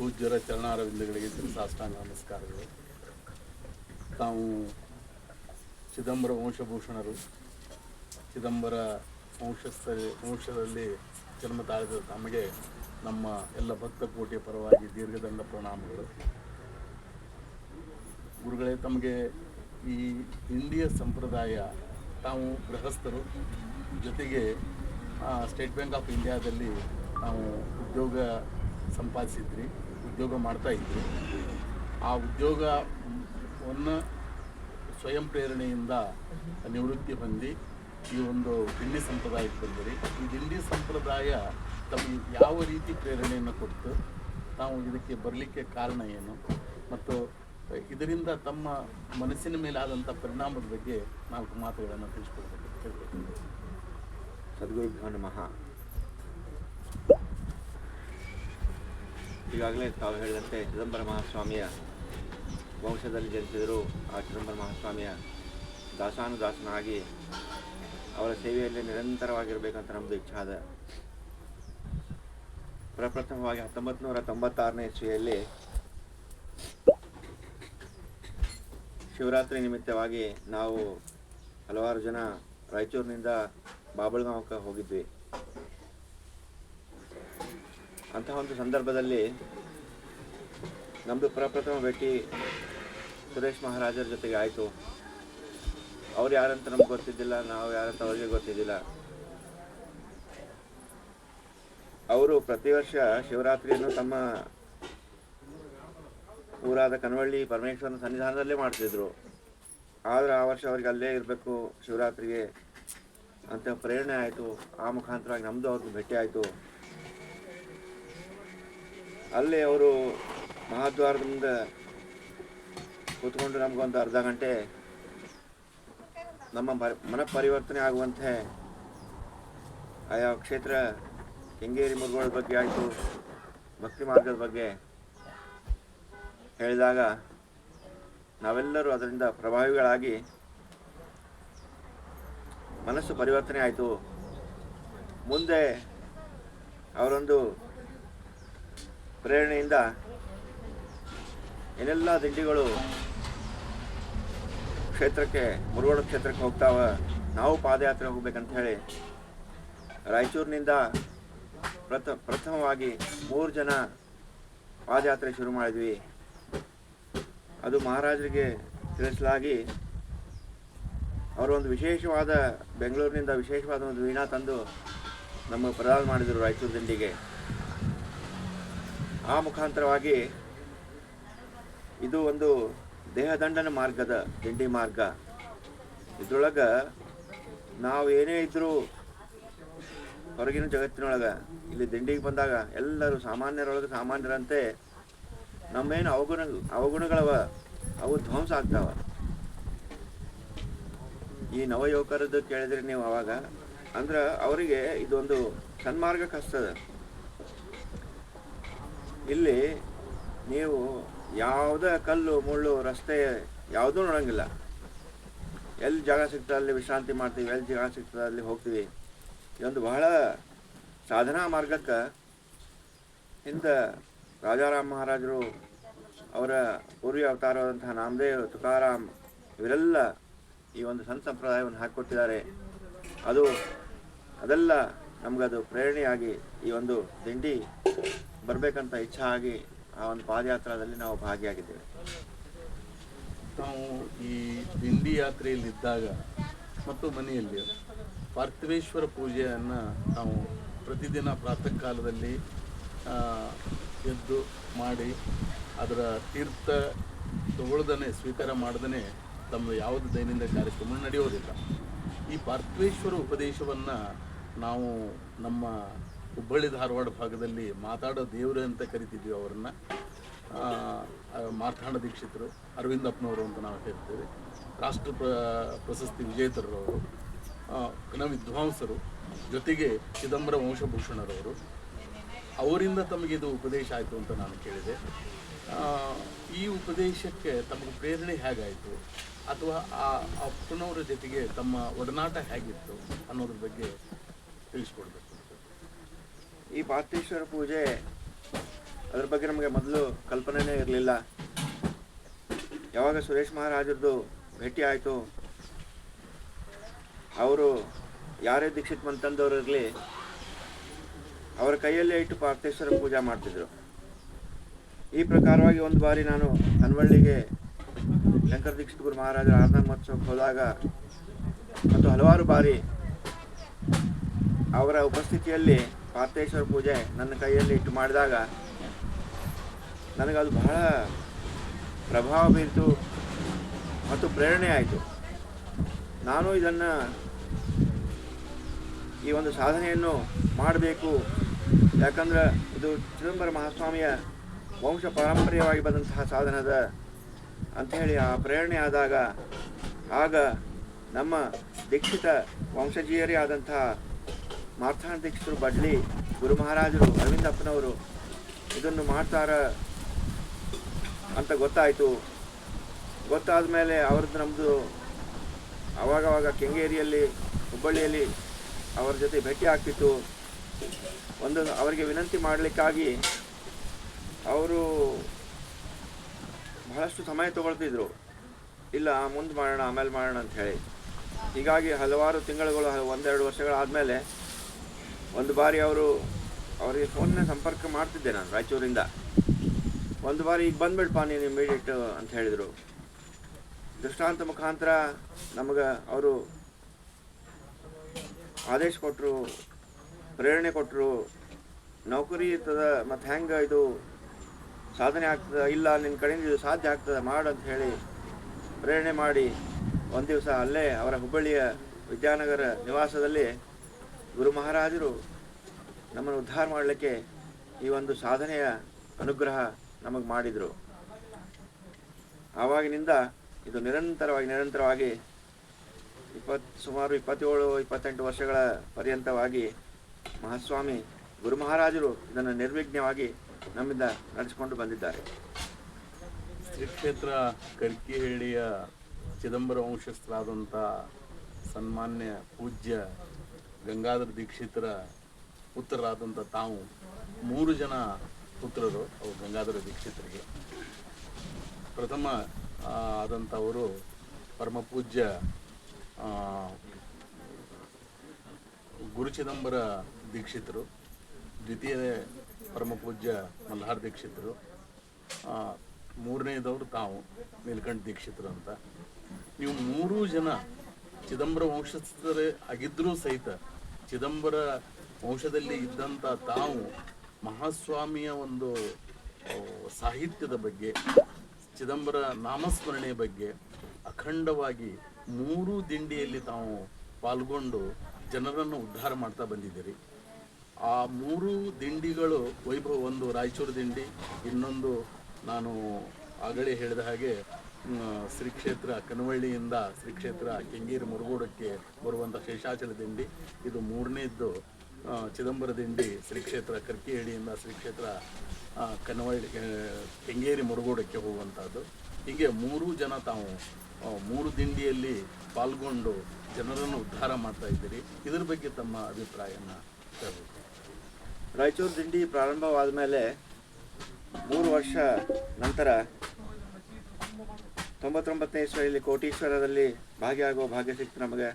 ಪೂಜ್ಯರ ಚರಣಾರವಿಂದಗಳಿಗೆ ಸಾಷ್ಟಾಂಗ ನಮಸ್ಕಾರಗಳು. ತಾವು ಚಿದಂಬರ ವಂಶಭೂಷಣರು. ಚಿದಂಬರ ವಂಶಸ್ಥ ವಂಶದಲ್ಲಿ ಜನ್ಮ ತಾಳಿದ ತಮಗೆ ನಮ್ಮ ಎಲ್ಲ ಭಕ್ತ ಕೋಟಿಯ ಪರವಾಗಿ ದೀರ್ಘದಂಡ ಪ್ರಣಾಮಗಳು. ಗುರುಗಳೇ, ತಮಗೆ ಈ ಇಂಡಿಯ ಸಂಪ್ರದಾಯ, ತಾವು ಗೃಹಸ್ಥರು. ಜೊತೆಗೆ ಸ್ಟೇಟ್ ಬ್ಯಾಂಕ್ ಆಫ್ ಇಂಡಿಯಾದಲ್ಲಿ ನಾವು ಉದ್ಯೋಗ ಸಂಪಾದಿಸಿದ್ರಿ ಉದ್ಯೋಗ ಮಾಡ್ತಾ ಇದ್ದರು ಆ ಉದ್ಯೋಗವನ್ನು ಸ್ವಯಂ ಪ್ರೇರಣೆಯಿಂದ ನಿವೃತ್ತಿ ಹೊಂದಿ ಈ ಒಂದು ದಿಂಡಿ ಸಂಪ್ರದಾಯಕ್ಕೆ ಬಂದಿರಿ. ಈ ದಿಂಡಿ ಸಂಪ್ರದಾಯ ತಮಗೆ ಯಾವ ರೀತಿ ಪ್ರೇರಣೆಯನ್ನು ಕೊಡ್ತು? ತಾವು ಇದಕ್ಕೆ ಬರಲಿಕ್ಕೆ ಕಾರಣ ಏನು? ಮತ್ತು ಇದರಿಂದ ತಮ್ಮ ಮನಸ್ಸಿನ ಮೇಲೆ ಆದಂಥ ಪರಿಣಾಮದ ಬಗ್ಗೆ ನಾಲ್ಕು ಮಾತುಗಳನ್ನು ತಿಳಿಸ್ಕೊಡ್ಬೇಕು ಸದ್ಗುರು ನಮಃ. ಈಗಾಗಲೇ ತಾವು ಹೇಳಿದಂತೆ ಚಿದಂಬರ ಮಹಾಸ್ವಾಮಿಯ ವಂಶದಲ್ಲಿ ಜನಿಸಿದರು ಆ ಚಿದಂಬರ ಮಹಾಸ್ವಾಮಿಯ ದಾಸಾನುದಾಸನಾಗಿ ಅವರ ಸೇವೆಯಲ್ಲಿ ನಿರಂತರವಾಗಿರಬೇಕಂತ ನಮ್ಮದು ಇಚ್ಛಾದ ಪ್ರಪ್ರಥಮವಾಗಿ ಹತ್ತೊಂಬತ್ತು ನೂರ ತೊಂಬತ್ತಾರನೇ ಇಸ್ವಿಯಲ್ಲಿ ಶಿವರಾತ್ರಿ ನಿಮಿತ್ತವಾಗಿ ನಾವು ಹಲವಾರು ಜನ ರಾಯಚೂರಿನಿಂದ ಬಾಬಳಗಾಂವಕ್ಕೆ ಹೋಗಿದ್ವಿ. ಅಂತಹ ಒಂದು ಸಂದರ್ಭದಲ್ಲಿ ನಮ್ಮದು ಪ್ರಪ್ರಥಮ ಭೇಟಿ ಸುರೇಶ್ ಮಹಾರಾಜರ ಜೊತೆಗೆ ಆಯಿತು. ಅವ್ರು ಯಾರಂತ ನಮ್ಗೆ ಗೊತ್ತಿದ್ದಿಲ್ಲ, ನಾವು ಯಾರಂತ ಅವ್ರಿಗೆ ಗೊತ್ತಿದ್ದಿಲ್ಲ. ಅವರು ಪ್ರತಿ ವರ್ಷ ಶಿವರಾತ್ರಿಯನ್ನು ತಮ್ಮ ಊರಾದ ಕನವಳ್ಳಿ ಪರಮೇಶ್ವರನ ಸನ್ನಿಧಾನದಲ್ಲೇ ಮಾಡ್ತಿದ್ರು. ಆದರೆ ಆ ವರ್ಷ ಅವ್ರಿಗೆ ಅಲ್ಲೇ ಇರಬೇಕು, ಶಿವರಾತ್ರಿಗೆ ಅಂತ ಪ್ರೇರಣೆ ಆಯಿತು. ಆ ಮುಖಾಂತರವಾಗಿ ನಮ್ಮದು ಅವ್ರಿಗೆ ಭೇಟಿ ಆಯಿತು. ಅಲ್ಲಿ ಅವರು ಮಹಾದ್ವಾರದಿಂದ ಕೂತ್ಕೊಂಡು ನಮಗೊಂದು ಅರ್ಧ ಗಂಟೆ ನಮ್ಮ ಮನ ಪರಿವರ್ತನೆ ಆಗುವಂತೆ ಆಯಾ ಕ್ಷೇತ್ರ ಕೆಂಗೇರಿ ಮುರುಗೋಳ ಬಗ್ಗೆ ಆಯಿತು, ಭಕ್ತಿ ಮಾರ್ಗದ ಬಗ್ಗೆ ಹೇಳಿದಾಗ ನಾವೆಲ್ಲರೂ ಅದರಿಂದ ಪ್ರಭಾವಿಗಳಾಗಿ ಮನಸ್ಸು ಪರಿವರ್ತನೆ ಆಯಿತು. ಮುಂದೆ ಅವರೊಂದು ಪ್ರೇರಣೆಯಿಂದ ಏನೆಲ್ಲ ದಿಂಡಿಗಳು ಕ್ಷೇತ್ರಕ್ಕೆ ಮುರುಗೋಡ ಕ್ಷೇತ್ರಕ್ಕೆ ಹೋಗ್ತಾವ. ನಾವು ಪಾದಯಾತ್ರೆ ಹೋಗ್ಬೇಕಂತ ಹೇಳಿ ರಾಯಚೂರಿನಿಂದ ಪ್ರಥ, ಪ್ರಥಮವಾಗಿ ಮೂರು ಜನ ಪಾದಯಾತ್ರೆ ಶುರು ಮಾಡಿದ್ವಿ. ಅದು ಮಹಾರಾಜರಿಗೆ ತಿಳಿಸಲಾಗಿ ಅವರೊಂದು ವಿಶೇಷವಾದ ಬೆಂಗಳೂರಿನಿಂದ ವಿಶೇಷವಾದ ಒಂದು ವೀಣಾ ತಂದು ನಮ್ಮ ಪ್ರದಾನ ಮಾಡಿದರು ರಾಯಚೂರು ದಿಂಡಿಗೆ. ಆ ಮುಖಾಂತರವಾಗಿ ಇದು ಒಂದು ದೇಹದಂಡನ ಮಾರ್ಗದ ದಿಂಡಿ ಮಾರ್ಗ. ಇದ್ರೊಳಗೆ ನಾವು ಏನೇ ಇದ್ದರೂ ಹೊರಗಿನ ಜಗತ್ತಿನೊಳಗೆ ಇಲ್ಲಿ ದಿಂಡಿಗೆ ಬಂದಾಗ ಎಲ್ಲರೂ ಸಾಮಾನ್ಯರೊಳಗೆ ಸಾಮಾನ್ಯರಂತೆ ನಮ್ಮೇನು ಅವಗುಣ, ಅವಗುಣಗಳವ, ಅವು ಧ್ವಂಸ ಆಗ್ತಾವ. ಈ ನವಯುವಕರದ್ದು ಕೇಳಿದ್ರೆ ನೀವು ಅವಾಗ, ಅಂದ್ರೆ ಅವರಿಗೆ ಇದೊಂದು ಸನ್ಮಾರ್ಗ ಹಸ್ತದ. ಇಲ್ಲಿ ನೀವು ಯಾವುದೇ ಕಲ್ಲು, ಮುಳ್ಳು, ರಸ್ತೆ ಯಾವುದೂ ನೋಡೋಂಗಿಲ್ಲ. ಎಲ್ಲಿ ಜಾಗ ಸಿಗ್ತದೆ ಅಲ್ಲಿ ವಿಶ್ರಾಂತಿ ಮಾಡ್ತೀವಿ, ಎಲ್ಲಿ ಜಾಗ ಸಿಗ್ತದೆ ಅಲ್ಲಿ ಹೋಗ್ತೀವಿ. ಇದೊಂದು ಬಹಳ ಸಾಧನಾ ಮಾರ್ಗಕ್ಕೆ ಹಿಂದೆ ರಾಜಾರಾಮ್ ಮಹಾರಾಜರು ಅವರ ಪೂರ್ವಿ ಅವತಾರವಾದಂತಹ ನಾಮದೇವ್, ತುಕಾರಾಮ್ ಇವರೆಲ್ಲ ಈ ಒಂದು ಸಂತ ಸಂಪ್ರದಾಯವನ್ನು ಹಾಕಿಕೊಟ್ಟಿದ್ದಾರೆ. ಅದು ಅದೆಲ್ಲ ನಮಗದು ಪ್ರೇರಣೆಯಾಗಿ ಈ ಒಂದು ದಿಂಡಿ ಬರಬೇಕಂತ ಇಚ್ಛೆ ಆಗಿ ಆ ಒಂದು ಪಾದಯಾತ್ರಾದಲ್ಲಿ ನಾವು ಭಾಗಿಯಾಗಿದ್ದೇವೆ. ನಾವು ಈ ದಿಂಡಿ ಯಾತ್ರೆಯಲ್ಲಿದ್ದಾಗ ಮತ್ತು ಮನೆಯಲ್ಲಿ ಪಾರ್ಥಿವೇಶ್ವರ ಪೂಜೆಯನ್ನು ನಾವು ಪ್ರತಿದಿನ ಪ್ರಾತಃ ಕಾಲದಲ್ಲಿ ಎದ್ದು ಮಾಡಿ ಅದರ ತೀರ್ಥ ತಗೊಳ್ದೇ ಸ್ವೀಕಾರ ಮಾಡ್ದನೆ ತಮ್ಮ ಯಾವುದು ದೈನಂದಿನ ಕಾರ್ಯಕ್ರಮ ನಡೆಯೋದಿಲ್ಲ. ಈ ಪಾರ್ಥಿವೇಶ್ವರ ಉಪದೇಶವನ್ನು ನಾವು ನಮ್ಮ ಹುಬ್ಬಳ್ಳಿ ಧಾರವಾಡ ಭಾಗದಲ್ಲಿ ಮಾತಾಡೋ ದೇವರು ಅಂತ ಕರಿತಿದ್ವಿ ಅವರನ್ನ. ಆ, ದೀಕ್ಷಿತರು ಅರವಿಂದಪ್ಪನವರು ಅಂತ ನಾವು ಹೇಳ್ತೇವೆ. ರಾಷ್ಟ್ರ ಪ್ರ ಪ್ರಶಸ್ತಿ ವಿಜೇತರವರು ಕಣ ವಿದ್ವಾಂಸರು. ಜೊತೆಗೆ ಚಿದಂಬರ ವಂಶಭೂಷಣರವರು. ಅವರಿಂದ ತಮಗೆ ಇದು ಉಪದೇಶ ಆಯಿತು ಅಂತ ನಾನು ಕೇಳಿದೆ. ಈ ಉಪದೇಶಕ್ಕೆ ತಮಗೆ ಪ್ರೇರಣೆ ಹೇಗಾಯಿತು? ಅಥವಾ ಆ ಅಪ್ಪನವರ ಜೊತೆಗೆ ತಮ್ಮ ಒಡನಾಟ ಹೇಗಿತ್ತು ಅನ್ನೋದ್ರ ಬಗ್ಗೆ ತಿಳಿಸ್ಕೊಡ್ಬೇಕು. ಈ ಪಾರ್ಥೇಶ್ವರ ಪೂಜೆ ಅದ್ರ ಬಗ್ಗೆ ನಮಗೆ ಮೊದಲು ಕಲ್ಪನೆನೇ ಇರಲಿಲ್ಲ. ಯಾವಾಗ ಸುರೇಶ್ ಮಹಾರಾಜರದು ಭೇಟಿ ಆಯಿತು, ಅವರು ಯಾರೇ ದೀಕ್ಷಿತ್ ಮಂತಂದವರು ಇರಲಿ, ಅವರ ಕೈಯಲ್ಲೇ ಇಟ್ಟು ಪಾರ್ಥೇಶ್ವರ ಪೂಜೆ ಮಾಡ್ತಿದ್ರು. ಈ ಪ್ರಕಾರವಾಗಿ ಒಂದು ಬಾರಿ ನಾನು ಕನ್ವಳ್ಳಿಗೆ ಶಂಕರ ದೀಕ್ಷಿತ್ ಗುರು ಮಹಾರಾಜರ ಆರಾಧನಾ ಮಹೋತ್ಸವಕ್ಕೆ ಹೋದಾಗ ಮತ್ತು ಹಲವಾರು ಬಾರಿ ಅವರ ಉಪಸ್ಥಿತಿಯಲ್ಲಿ ಪಾರ್ಥೇಶ್ವರ ಪೂಜೆ ನನ್ನ ಕೈಯಲ್ಲಿ ಇಟ್ಟು ಮಾಡಿದಾಗ ನನಗದು ಬಹಳ ಪ್ರಭಾವ ಬೀರಿತು ಮತ್ತು ಪ್ರೇರಣೆ ಆಯಿತು. ನಾನು ಇದನ್ನು ಈ ಒಂದು ಸಾಧನೆಯನ್ನು ಮಾಡಬೇಕು. ಯಾಕಂದ್ರೆ ಇದು ಚಿದಂಬರ ಮಹಾಸ್ವಾಮಿಯ ವಂಶ ಪಾರಂಪರ್ಯವಾಗಿ ಬಂದಂತಹ ಸಾಧನದ ಅಂಥೇಳಿ ಆ ಪ್ರೇರಣೆ ಆದಾಗ ಆಗ ನಮ್ಮ ದೀಕ್ಷಿತ ವಂಶಜೀಯರೇ ಆದಂತಹ ಮಾರ್ಥಾನ ದೀಕ್ಷರು ಬಡ್ಲಿ ಗುರು ಮಹಾರಾಜರು ಅರವಿಂದಪ್ಪನವರು ಇದನ್ನು ಮಾಡ್ತಾರ ಅಂತ ಗೊತ್ತಾಯಿತು. ಗೊತ್ತಾದ ಮೇಲೆ ಅವ್ರದ್ದು ನಮ್ಮದು ಆವಾಗವಾಗ ಕೆಂಗೇರಿಯಲ್ಲಿ, ಹುಬ್ಬಳ್ಳಿಯಲ್ಲಿ ಅವರ ಜೊತೆ ಭೇಟಿ ಆಗ್ತಿತ್ತು. ಒಂದು ಅವರಿಗೆ ವಿನಂತಿ ಮಾಡಲಿಕ್ಕಾಗಿ ಅವರು ಬಹಳಷ್ಟು ಸಮಯ ತಗೊಳ್ತಿದ್ರು. ಇಲ್ಲ, ಮುಂದೆ ಮಾಡೋಣ, ಆಮೇಲೆ ಮಾಡೋಣ ಅಂತ ಹೇಳಿ. ಹೀಗಾಗಿ ಹಲವಾರು ತಿಂಗಳುಗಳು, ಒಂದೆರಡು ವರ್ಷಗಳಾದಮೇಲೆ ಒಂದು ಬಾರಿ ಅವರು ಅವರಿಗೆ ಫೋನ್ನ ಸಂಪರ್ಕ ಮಾಡ್ತಿದ್ದೆ ನಾನು ರಾಯಚೂರಿಂದ. ಒಂದು ಬಾರಿ ಈಗ ಬಂದ್ಬಿಡ್ಪ ನೀನು ಇಮಿಡಿಯೇಟ್ ಅಂತ ಹೇಳಿದರು. ದೃಷ್ಟಾಂತ ಮುಖಾಂತರ ನಮಗೆ ಅವರು ಆದೇಶ ಕೊಟ್ಟರು ಪ್ರೇರಣೆ ಕೊಟ್ಟರು ನೌಕರಿ ಇರ್ತದೆ ಮತ್ತು ಹೆಂಗೆ ಇದು ಸಾಧನೆ ಆಗ್ತದ, ಇಲ್ಲ ನಿನ್ನ ಕಡೆಯಿಂದ ಇದು ಸಾಧ್ಯ ಆಗ್ತದ ಮಾಡು ಅಂತ ಹೇಳಿ ಪ್ರೇರಣೆ ಮಾಡಿ ಒಂದು ದಿವಸ ಅಲ್ಲೇ ಅವರ ಹುಬ್ಬಳ್ಳಿಯ ವಿದ್ಯಾನಗರ ನಿವಾಸದಲ್ಲಿ ಗುರು ಮಹಾರಾಜರು ನಮ್ಮನ್ನು ಉದ್ಧಾರ ಮಾಡಲಿಕ್ಕೆ ಈ ಒಂದು ಸಾಧನೆಯ ಅನುಗ್ರಹ ನಮಗೆ ಮಾಡಿದರು. ಆವಾಗಿನಿಂದ ಇದು ನಿರಂತರವಾಗಿ ನಿರಂತರವಾಗಿ ಇಪ್ಪತ್ತು ಸುಮಾರು ಇಪ್ಪತ್ತೇಳು, ಇಪ್ಪತ್ತೆಂಟು ವರ್ಷಗಳ ಪರ್ಯಂತವಾಗಿ ಮಹಾಸ್ವಾಮಿ ಗುರು ಮಹಾರಾಜರು ಇದನ್ನು ನಿರ್ವಿಘ್ನವಾಗಿ ನಮ್ಮಿಂದ ನಡೆಸಿಕೊಂಡು ಬಂದಿದ್ದಾರೆ. ಶ್ರೀ ಕ್ಷೇತ್ರ ಕರ್ಕಿಹಳ್ಳಿಯ ಚಿದಂಬರ ವಂಶಸ್ಥರಾದಂಥ ಸನ್ಮಾನ್ಯ ಪೂಜ್ಯ ಗಂಗಾಧರ ದೀಕ್ಷಿತರ ಪುತ್ರರಾದಂಥ ತಾವು ಮೂರು ಜನ ಪುತ್ರರು ಅವರು ಗಂಗಾಧರ ದೀಕ್ಷಿತರಿಗೆ. ಪ್ರಥಮ ಆದಂಥವರು ಪರಮ ಪೂಜ್ಯ ಆ, ಗುರು ಚಿದಂಬರ ದೀಕ್ಷಿತರು ದ್ವಿತೀಯ ಪರಮ ಪೂಜ್ಯ ಮಲ್ಹಾರ್ ದೀಕ್ಷಿತರು ಮೂರನೇದವರು ತಾವು ನೀಲಕಂಠ ದೀಕ್ಷಿತರು ಅಂತ. ನೀವು ಮೂರೂ ಜನ ಚಿದಂಬರ ವಂಶಸ್ಥರೇ ಆಗಿದ್ದರೂ ಸಹಿತ ಚಿದಂಬರ ವಂಶದಲ್ಲಿ ಇದ್ದಂಥ ತಾವು ಮಹಾಸ್ವಾಮಿಯ ಒಂದು ಸಾಹಿತ್ಯದ ಬಗ್ಗೆ, ಚಿದಂಬರ ನಾಮಸ್ಮರಣೆ ಬಗ್ಗೆ ಅಖಂಡವಾಗಿ ಮೂರು ದಿಂಡಿಯಲ್ಲಿ ತಾವು ಪಾಲ್ಗೊಂಡು ಜನರನ್ನು ಉದ್ಧಾರ ಮಾಡ್ತಾ ಬಂದಿದ್ದೀರಿ. ಆ ಮೂರು ದಿಂಡಿಗಳು ವೈಭವ, ಒಂದು ರಾಯಚೂರು ದಿಂಡಿ, ಇನ್ನೊಂದು ನಾನು ಆಗಲೇ ಹೇಳಿದ ಹಾಗೆ ಶ್ರೀ ಕ್ಷೇತ್ರ ಕನವಳ್ಳಿಯಿಂದ ಶ್ರೀ ಕ್ಷೇತ್ರ ಕೆಂಗೇರಿ ಮುರುಗೋಡಕ್ಕೆ ಬರುವಂಥ ಶೇಷಾಚಲ ದಿಂಡಿ. ಇದು ಮೂರನೇದ್ದು ಚಿದಂಬರ ದಿಂಡಿ ಶ್ರೀ ಕ್ಷೇತ್ರ ಕರ್ಕಿಹಳ್ಳಿಯಿಂದ ಶ್ರೀ ಕ್ಷೇತ್ರ ಕನವಳ್ಳಿ ಕೆಂಗೇರಿ ಮುರುಗೋಡಕ್ಕೆ ಹೋಗುವಂಥದ್ದು ಹೀಗೆ ಮೂರು ಜನ ತಾವು ಮೂರು ದಿಂಡಿಯಲ್ಲಿ ಪಾಲ್ಗೊಂಡು ಜನರನ್ನು ಉದ್ಧಾರ ಮಾಡ್ತಾ ಇದ್ದೀರಿ. ಇದ್ರ ಬಗ್ಗೆ ತಮ್ಮ ಅಭಿಪ್ರಾಯನ ಹೇಳಬೇಕು. ರಾಯಚೂರು ದಿಂಡಿ ಪ್ರಾರಂಭವಾದ ಮೇಲೆ ಮೂರು ವರ್ಷ ನಂತರ ತೊಂಬತ್ತೊಂಬತ್ತನೇ ಇಸ್ವಿಯಲ್ಲಿ ಕೋಟೀಶ್ವರದಲ್ಲಿ ಭಾಗಿಯಾಗುವ ಭಾಗ್ಯ ಸಿಕ್ತು ನಮಗೆ.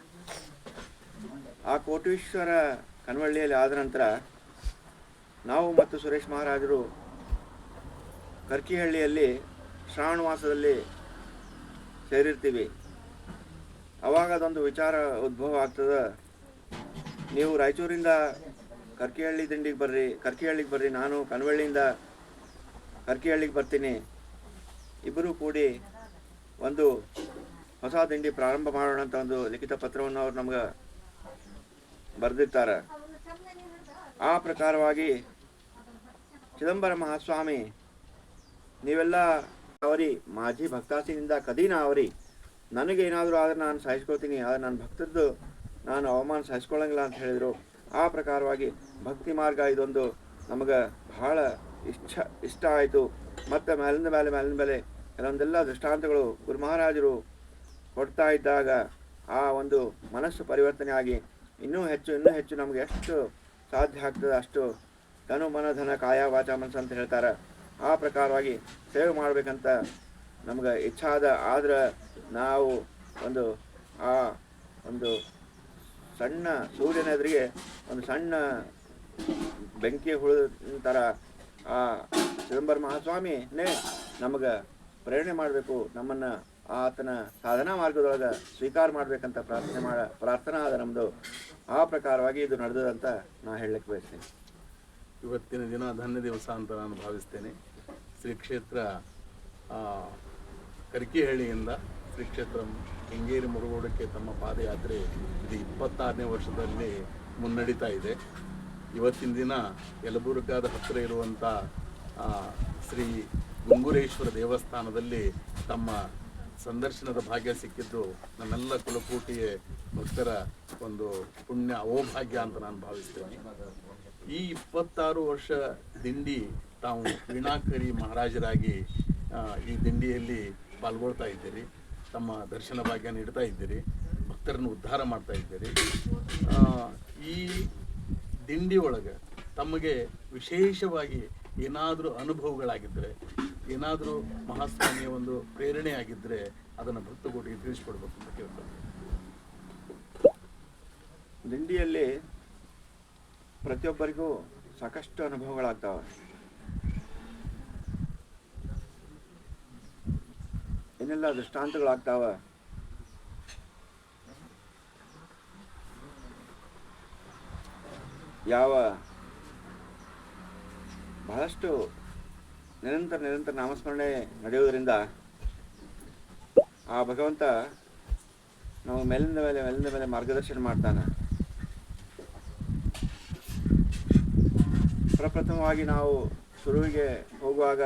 ಆ ಕೋಟೀಶ್ವರ ಕನ್ವಳ್ಳಿಯಲ್ಲಿ ಆದ ನಂತರ ನಾವು ಮತ್ತು ಸುರೇಶ್ ಮಹಾರಾಜರು ಕರ್ಕಿಹಳ್ಳಿಯಲ್ಲಿ ಶ್ರಾವಣವಾಸದಲ್ಲಿ ಸೇರಿರ್ತೀವಿ. ಅವಾಗ ಅದೊಂದು ವಿಚಾರ ಉದ್ಭವ ಆಗ್ತದೆ. ನೀವು ರಾಯಚೂರಿಂದ ಕರ್ಕಿಹಳ್ಳಿ ದಿಂಡಿಗೆ ಬರ್ರಿ, ಕರ್ಕಿಹಳ್ಳಿಗೆ ಬರ್ರಿ, ನಾನು ಕನವಳ್ಳಿಯಿಂದ ಕರ್ಕಿಹಳ್ಳಿಗೆ ಬರ್ತೀನಿ. ಇಬ್ಬರೂ ಕೂಡಿ ಒಂದು ಹೊಸ ದಿಂಡಿ ಪ್ರಾರಂಭ ಮಾಡೋಣ ಅಂತ ಒಂದು ಲಿಖಿತ ಪತ್ರವನ್ನು ಅವ್ರು ನಮ್ಗೆ ಬರೆದಿರ್ತಾರೆ. ಆ ಪ್ರಕಾರವಾಗಿ ಚಿದಂಬರ ಮಹಾಸ್ವಾಮಿ, ನೀವೆಲ್ಲ ಅವರಿ, ಮಾಜಿ ಭಕ್ತಾಸಿನಿಂದ ಕದೀನ ಅವರಿ. ನನಗೆ ಏನಾದರೂ ಆದರೆ ನಾನು ಸಹಿಸ್ಕೊಳ್ತೀನಿ ಆದರೆ ನನ್ನ ಭಕ್ತದ್ದು ನಾನು ಅವಮಾನ ಸಹಿಸ್ಕೊಳ್ಳಂಗಿಲ್ಲ ಅಂತ ಹೇಳಿದರು. ಆ ಪ್ರಕಾರವಾಗಿ ಭಕ್ತಿ ಮಾರ್ಗ ಇದೊಂದು ನಮಗೆ ಬಹಳ ಇಷ್ಟ ಇಷ್ಟ ಆಯಿತು. ಮತ್ತು ಮೇಲಿಂದ ಮೇಲೆ ಮೇಲಿನ ಮೇಲೆ ಕೆಲವೊಂದೆಲ್ಲ ದೃಷ್ಟಾಂತಗಳು ಗುರು ಮಹಾರಾಜರು ಕೊಡ್ತಾ ಇದ್ದಾಗ ಆ ಒಂದು ಮನಸ್ಸು ಪರಿವರ್ತನೆ ಆಗಿ ಇನ್ನೂ ಹೆಚ್ಚು ಇನ್ನೂ ಹೆಚ್ಚು ನಮಗೆ ಎಷ್ಟು ಸಾಧ್ಯ ಆಗ್ತದೆ ಅಷ್ಟು ಧನು, ಮನ, ಧನ, ಕಾಯ, ವಾಚ, ಮನಸ್ಸು ಅಂತ ಹೇಳ್ತಾರೆ. ಆ ಪ್ರಕಾರವಾಗಿ ಸೇವೆ ಮಾಡಬೇಕಂತ ನಮ್ಗೆ ಇಚ್ಛಾದ ಆದ್ರೆ ನಾವು ಒಂದು ಆ ಒಂದು ಸಣ್ಣ ಸೂರ್ಯನ ಎದುರಿಗೆ ಒಂದು ಸಣ್ಣ ಬೆಂಕಿ ಹುಳಿದ ಥರ ಆ ಚಿದಂಬರ ಮಹಾಸ್ವಾಮಿನೇ ನಮಗೆ ಪ್ರೇರಣೆ ಮಾಡಬೇಕು, ನಮ್ಮನ್ನು ಆತನ ಸಾಧನಾ ಮಾರ್ಗದೊಳಗೆ ಸ್ವೀಕಾರ ಮಾಡಬೇಕಂತ ಪ್ರಾರ್ಥನೆ ಮಾಡ, ಪ್ರಾರ್ಥನಾ ಆದ ನಮ್ಮದು ಆ ಪ್ರಕಾರವಾಗಿ ಇದು ನಡೆದದಂತ ನಾ ಹೇಳಲಿಕ್ಕೆ ಬಯಸ್ತೇನೆ. ಇವತ್ತಿನ ದಿನ ಧನ್ಯ ದಿವಸ ಅಂತ ನಾನು ಭಾವಿಸ್ತೇನೆ. ಶ್ರೀ ಕ್ಷೇತ್ರ ಕರಿಕಿಹಳ್ಳಿಯಿಂದ ಶ್ರೀ ಕ್ಷೇತ್ರ ಕೆಂಗೇರಿ ಮುರುಗೋಡಕ್ಕೆ ತಮ್ಮ ಪಾದಯಾತ್ರೆ ಇದು ಇಪ್ಪತ್ತಾರನೇ ವರ್ಷದಲ್ಲಿ ಮುನ್ನಡೀತಾ ಇದೆ. ಇವತ್ತಿನ ದಿನ ಯಲಬುರ್ಗಾದ ಹತ್ತಿರ ಇರುವಂಥ ಶ್ರೀ ಗುಂಗುರೇಶ್ವರ ದೇವಸ್ಥಾನದಲ್ಲಿ ತಮ್ಮ ಸಂದರ್ಶನದ ಭಾಗ್ಯ ಸಿಕ್ಕಿದ್ದು ನನ್ನೆಲ್ಲ ಕುಲಕೂಟಿ ಭಕ್ತರ ಒಂದು ಪುಣ್ಯ ಅವೋಭಾಗ್ಯ ಅಂತ ನಾನು ಭಾವಿಸ್ತೇನೆ. ಈ ಇಪ್ಪತ್ತಾರು ವರ್ಷ ದಿಂಡಿ ತಾವು ವೀಣಾಕರಿ ಮಹಾರಾಜರಾಗಿ ಈ ದಿಂಡಿಯಲ್ಲಿ ಪಾಲ್ಗೊಳ್ತಾ ಇದ್ದೀರಿ, ತಮ್ಮ ದರ್ಶನ ಭಾಗ್ಯ ನೀಡ್ತಾ ಇದ್ದೀರಿ, ಭಕ್ತರನ್ನು ಉದ್ಧಾರ ಮಾಡ್ತಾ ಇದ್ದೀರಿ. ಈ ದಿಂಡಿ ಒಳಗೆ ತಮಗೆ ವಿಶೇಷವಾಗಿ ಏನಾದರೂ ಅನುಭವಗಳಾಗಿದ್ದರೆ ಏನಾದರೂ ಮಹಾಸ್ವಾಮಿಯ ಒಂದು ಪ್ರೇರಣೆ ಆಗಿದ್ದರೆ ಅದನ್ನು ಭಕ್ತಕೋಟಿಗೆ ತಿಳಿಸ್ಕೊಡ್ಬೇಕು ಅಂತ ಕೇಳ್ತಾರೆ ದಿಂಡಿಯಲ್ಲಿ ಪ್ರತಿಯೊಬ್ಬರಿಗೂ ಸಾಕಷ್ಟು ಅನುಭವಗಳಾಗ್ತಾವೆ. ಏನೆಲ್ಲ ದೃಷ್ಟಾಂತಗಳಾಗ್ತಾವ? ಯಾವ? ಬಹಳಷ್ಟು ನಿರಂತರ ನಿರಂತರ ನಾಮಸ್ಮರಣೆ ನಡೆಯುವುದರಿಂದ ಆ ಭಗವಂತ ನಾವು ಮೇಲಿಂದ ಮೇಲೆ ಮೇಲಿಂದ ಮೇಲೆ ಮಾರ್ಗದರ್ಶನ ಮಾಡ್ತಾನೆ. ಪ್ರಪ್ರಥಮವಾಗಿ ನಾವು ಶುರುವಿಗೆ ಹೋಗುವಾಗ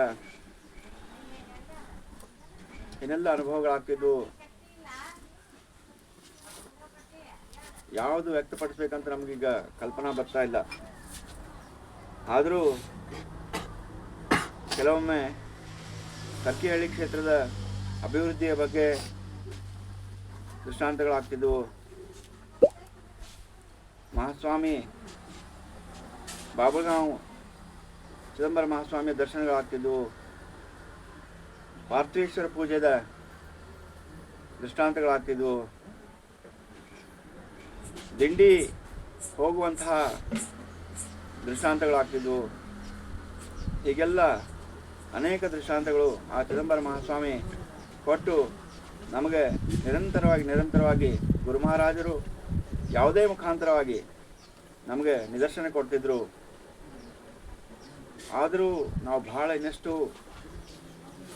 ಏನೆಲ್ಲ ಅನುಭವಗಳಾಗ್ತಿದ್ದು ಯಾವುದು ವ್ಯಕ್ತಪಡಿಸ್ಬೇಕಂತ ನಮಗೀಗ ಕಲ್ಪನಾ ಬರ್ತಾ ಇಲ್ಲ. ಆದರೂ ಕೆಲವೊಮ್ಮೆ ಕರ್ಕಿಹಳ್ಳಿ ಕ್ಷೇತ್ರದ ಅಭಿವೃದ್ಧಿಯ ಬಗ್ಗೆ ದೃಷ್ಟಾಂತಗಳಾಗ್ತಿದ್ದವು ಮಹಾಸ್ವಾಮಿ ಬಾಬುಗಾಂವ್ ಚಿದಂಬರ ಮಹಾಸ್ವಾಮಿಯ ದರ್ಶನಗಳಾಗ್ತಿದ್ದವು ಪಾರ್ಥೇಶ್ವರ ಪೂಜೆದ ದೃಷ್ಟಾಂತಗಳಾಗ್ತಿದ್ದವು ದಿಂಡಿ ಹೋಗುವಂತಹ ದೃಷ್ಟಾಂತಗಳಾಗ್ತಿದ್ದವು ಹೀಗೆಲ್ಲ ಅನೇಕ ದೃಷ್ಟಾಂತಗಳು ಆ ಚಿದಂಬರ ಮಹಾಸ್ವಾಮಿ ಕೊಟ್ಟು ನಮಗೆ ನಿರಂತರವಾಗಿ ನಿರಂತರವಾಗಿ ಗುರು ಮಹಾರಾಜರು ಯಾವುದೇ ಮುಖಾಂತರವಾಗಿ ನಮಗೆ ನಿದರ್ಶನ ಕೊಡ್ತಿದ್ರು. ಆದರೂ ನಾವು ಭಾಳ ಇನ್ನಷ್ಟು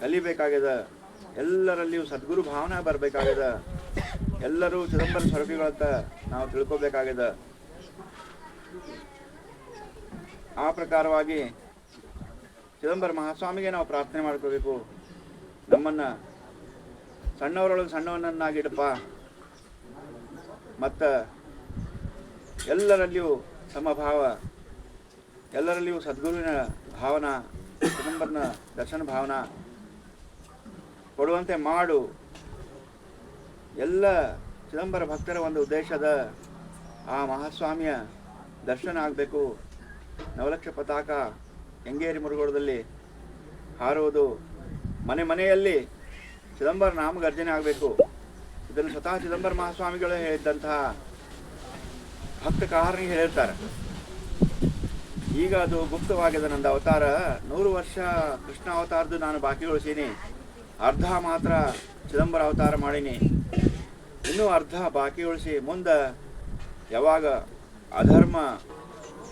ಕಲಿಬೇಕಾಗ್ಯದ, ಎಲ್ಲರಲ್ಲಿಯೂ ಸದ್ಗುರು ಭಾವನೆ ಬರಬೇಕಾಗ್ಯದ, ಎಲ್ಲರೂ ಚಿದಂಬರ ಸ್ವರೂಪಿಗಳಂತ ನಾವು ತಿಳ್ಕೋಬೇಕಾಗ್ಯದ. ಆ ಪ್ರಕಾರವಾಗಿ ಚಿದಂಬರ ಮಹಾಸ್ವಾಮಿಗೆ ನಾವು ಪ್ರಾರ್ಥನೆ ಮಾಡ್ಕೋಬೇಕು. ನಮ್ಮನ್ನ ಸಣ್ಣವರೊಳಗೆ ಸಣ್ಣವನನ್ನಾಗಿಡಪ್ಪ. ಮತ್ತು ಎಲ್ಲರಲ್ಲಿಯೂ ಸಮಭಾವ, ಎಲ್ಲರಲ್ಲಿಯೂ ಸದ್ಗುರುವಿನ ಭಾವನ, ಚಿದಂಬರನ ದರ್ಶನ ಭಾವನ ಕೊಡುವಂತೆ ಮಾಡು. ಎಲ್ಲ ಚಿದಂಬರ ಭಕ್ತರ ಒಂದು ಉದ್ದೇಶದ ಆ ಮಹಾಸ್ವಾಮಿಯ ದರ್ಶನ ಆಗಬೇಕು. ನವಲಕ್ಷ ಪತಾಕ ಹೆಂಗೇರಿ ಮುರುಗೋಡದಲ್ಲಿ ಹಾರುವುದು ಮನೆ ಮನೆಯಲ್ಲಿ ಚಿದಂಬರ ನಾಮಗರ್ಜನೆ ಆಗಬೇಕು. ಇದನ್ನು ಸ್ವತಃ ಚಿದಂಬರ ಮಹಾಸ್ವಾಮಿಗಳು ಹೇಳಿದ್ದಂತಹ ಭಕ್ತ ಕಾರಣ ಹೇಳಿರ್ತಾರೆ. ಈಗ ಅದು ಗುಪ್ತವಾಗಿದೆ ನಂದು ಅವತಾರ. ನೂರು ವರ್ಷ ಕೃಷ್ಣ ಅವತಾರದ್ದು ನಾನು ಬಾಕಿಗೊಳಿಸೀನಿ. ಅರ್ಧ ಮಾತ್ರ ಚಿದಂಬರ ಅವತಾರ ಮಾಡೀನಿ. ಇನ್ನೂ ಅರ್ಧ ಬಾಕಿ ಉಳಿಸಿ ಮುಂದೆ ಯಾವಾಗ ಅಧರ್ಮ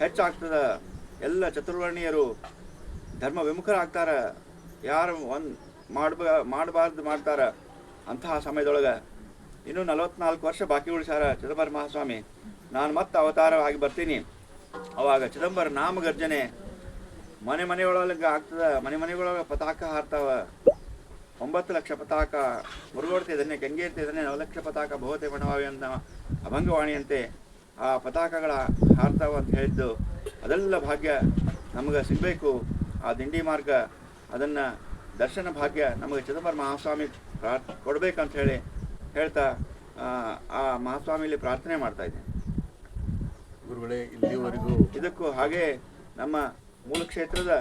ಹೆಚ್ಚಾಗ್ತದ ಎಲ್ಲ ಚತುರ್ವರ್ಣೀಯರು ಧರ್ಮ ವಿಮುಖರಾಗ್ತಾರ. ಯಾರು ಒಂದು ಮಾಡ್ಬ, ಮಾಡಬಾರ್ದು ಮಾಡ್ತಾರ ಅಂತಹ ಸಮಯದೊಳಗೆ ಇನ್ನೂ ನಲವತ್ನಾಲ್ಕು ವರ್ಷ ಬಾಕಿ ಉಳಿಸ್ಯಾರ ಚಿದಂಬರ ಮಹಾಸ್ವಾಮಿ. ನಾನು ಮತ್ತೆ ಅವತಾರವಾಗಿ ಬರ್ತೀನಿ. ಅವಾಗ ಚಿದಂಬರ ನಾಮಗರ್ಜನೆ ಮನೆ ಮನೆಯೊಳಗೆ ಆಗ್ತದ, ಮನೆ ಮನೆಗಳೊಳಗೆ ಪತಾಕ ಹಾರ್ತಾವ. ಒಂಬತ್ತು ಲಕ್ಷ ಪತಾಕ ಮುರುಗೋಡ್ತಿದ್ದಾನೆ ಕೆಂಗೇರ್ತಿದ್ದಾನೆ ನವಲಕ್ಷ ಪತಾಕ ಭವತೆ ಬಣವಾವಿ ಅಂತ ಅಭಂಗವಾಣಿಯಂತೆ ಆ ಪತಾಕಗಳ ಹಾರ್ತಾವ ಅಂತ ಹೇಳಿದ್ದು ಅದೆಲ್ಲ ಭಾಗ್ಯ ನಮಗೆ ಸಿಗಬೇಕು. ಆ ದಿಂಡಿ ಮಾರ್ಗ ಅದನ್ನು ದರ್ಶನ ಭಾಗ್ಯ ನಮಗೆ ಚಿದಂಬರ ಮಹಾಸ್ವಾಮಿ ಪ್ರಾರ್ ಕೊಡಬೇಕಂತ ಹೇಳಿ ಹೇಳ್ತಾ ಆ, ಮಹಾಸ್ವಾಮಿಯಲ್ಲಿ ಮಹಾಸ್ವಾಮಿಲಿ ಪ್ರಾರ್ಥನೆ ಮಾಡ್ತಾ ಇದ್ದೇನೆ. ಗುರುಗಳೇ ಇಲ್ಲಿವರೆಗೂ ಇದಕ್ಕೂ ಹಾಗೆ ನಮ್ಮ ಮೂಲ ಕ್ಷೇತ್ರದ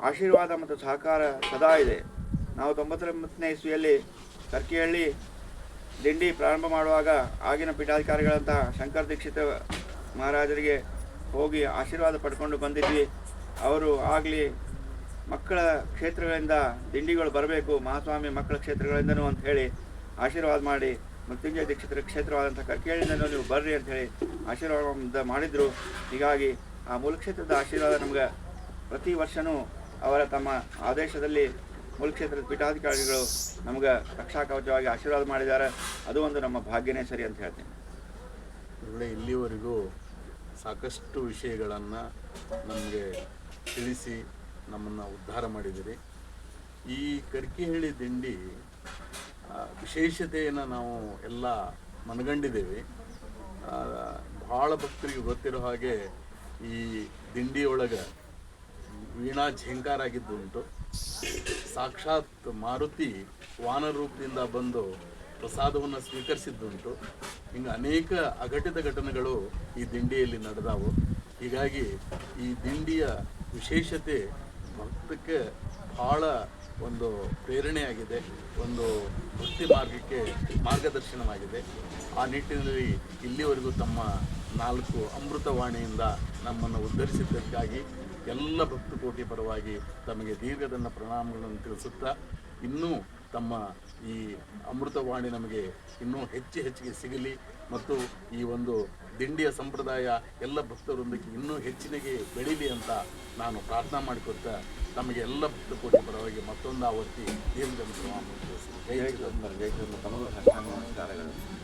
ಆಶೀರ್ವಾದ ಮತ್ತು ಸಹಕಾರ ಸದಾ ಇದೆ. ನಾವು ತೊಂಬತ್ತೊಂಬತ್ತನೇ ಇಸ್ವಿಯಲ್ಲಿ ಕರ್ಕಿಹಳ್ಳಿ ದಿಂಡಿ ಪ್ರಾರಂಭ ಮಾಡುವಾಗ ಆಗಿನ ಪೀಠಾಧಿಕಾರಿಗಳಂತಹ ಶಂಕರ ದೀಕ್ಷಿತ ಮಹಾರಾಜರಿಗೆ ಹೋಗಿ ಆಶೀರ್ವಾದ ಪಡ್ಕೊಂಡು ಬಂದಿದ್ವಿ. ಅವರು ಆಗಲಿ ಮಕ್ಕಳ ಕ್ಷೇತ್ರಗಳಿಂದ ದಿಂಡಿಗಳು ಬರಬೇಕು, ಮಹಾಸ್ವಾಮಿ ಮಕ್ಕಳ ಕ್ಷೇತ್ರಗಳಿಂದನೂ ಅಂತ ಹೇಳಿ ಆಶೀರ್ವಾದ ಮಾಡಿ ಮೃತ್ಯುಂಜಯ ದೀಕ್ಷಿತರ ಕ್ಷೇತ್ರವಾದಂಥ ಕರ್ಕೇಳಿಂದನೂ ನೀವು ಬರ್ರಿ ಅಂತ ಹೇಳಿ ಆಶೀರ್ವಾದ ಮಾಡಿದರು. ಹೀಗಾಗಿ ಆ ಮೂಲ ಕ್ಷೇತ್ರದ ಆಶೀರ್ವಾದ ನಮ್ಗೆ ಪ್ರತಿ ವರ್ಷವೂ ಅವರ ತಮ್ಮ ಆದೇಶದಲ್ಲಿ ಮೂಲ ಕ್ಷೇತ್ರದ ಪೀಠಾಧಿಕಾರಿಗಳು ನಮ್ಗೆ ರಕ್ಷಾ ಕವಚವಾಗಿ ಆಶೀರ್ವಾದ ಮಾಡಿದ್ದಾರೆ. ಅದು ಒಂದು ನಮ್ಮ ಭಾಗ್ಯನೇ ಸರಿ ಅಂತ ಹೇಳ್ತೀನಿ. ಇಲ್ಲಿವರೆಗೂ ಸಾಕಷ್ಟು ವಿಷಯಗಳನ್ನು ನಮಗೆ ತಿಳಿಸಿ ನಮ್ಮನ್ನು ಉದ್ಧಾರ ಮಾಡಿದಿರಿ ಈ ಕರ್ಕಿಹಳ್ಳಿ ದಿಂಡಿ ವಿಶೇಷತೆಯನ್ನು ನಾವು ಎಲ್ಲ ಮನಗಂಡಿದ್ದೇವೆ. ಭಾಳ ಭಕ್ತರಿಗೆ ಗೊತ್ತಿರೋ ಹಾಗೆ ಈ ದಿಂಡಿಯೊಳಗೆ ವೀಣಾ ಝೇಂಕಾರ ಆಗಿದ್ದುಂಟು. ಸಾಕ್ಷಾತ್ ಮಾರುತಿ ವಾನರೂಪದಿಂದ ಬಂದು ಪ್ರಸಾದವನ್ನು ಸ್ವೀಕರಿಸಿದ್ದುಂಟು. ಹಿಂಗೆ ಅನೇಕ ಅಘಟಿತ ಘಟನೆಗಳು ಈ ದಿಂಡಿಯಲ್ಲಿ ನಡೆದಾವು. ಹೀಗಾಗಿ ಈ ದಿಂಡಿಯ ವಿಶೇಷತೆ ಭಕ್ತಕ್ಕೆ ಭಾಳ ಒಂದು ಪ್ರೇರಣೆಯಾಗಿದೆ. ಒಂದು ಭಕ್ತಿ ಮಾರ್ಗಕ್ಕೆ ಮಾರ್ಗದರ್ಶನವಾಗಿದೆ. ಆ ನಿಟ್ಟಿನಲ್ಲಿ ಇಲ್ಲಿವರೆಗೂ ತಮ್ಮ ನಾಲ್ಕು ಅಮೃತವಾಣಿಯಿಂದ ನಮ್ಮನ್ನು ಉದ್ಧರಿಸಿದ್ದಕ್ಕಾಗಿ ಎಲ್ಲ ಭಕ್ತ ಕೋಟಿ ಪರವಾಗಿ ತಮಗೆ ದೀರ್ಘದನ್ನ ಪ್ರಣಾಮಗಳನ್ನು ತಿಳಿಸುತ್ತಾ ಇನ್ನೂ ತಮ್ಮ ಈ ಅಮೃತವಾಣಿ ನಮಗೆ ಇನ್ನೂ ಹೆಚ್ಚು ಹೆಚ್ಚಿಗೆ ಸಿಗಲಿ ಮತ್ತು ಈ ಒಂದು ದಿಂಡಿಯ ಸಂಪ್ರದಾಯ ಎಲ್ಲ ಭಕ್ತರೊಂದಿಗೆ ಇನ್ನೂ ಹೆಚ್ಚಿನಗೆ ಬೆಳೀಲಿ ಅಂತ ನಾನು ಪ್ರಾರ್ಥನಾ ಮಾಡಿಕೊಡ್ತಾ ತಮಗೆ ಎಲ್ಲ ಭಕ್ತ ಕೋಟಿ ಪರವಾಗಿ ಮತ್ತೊಂದು ಆವರ್ತಿ ದೀರ್ಘದ ಪ್ರಣಾಮವನ್ನು ತಿಳಿಸಿ ಜೈ ಜೈ ಸಾಷ್ಟಾಂಗ ನಮಸ್ಕಾರಗಳು.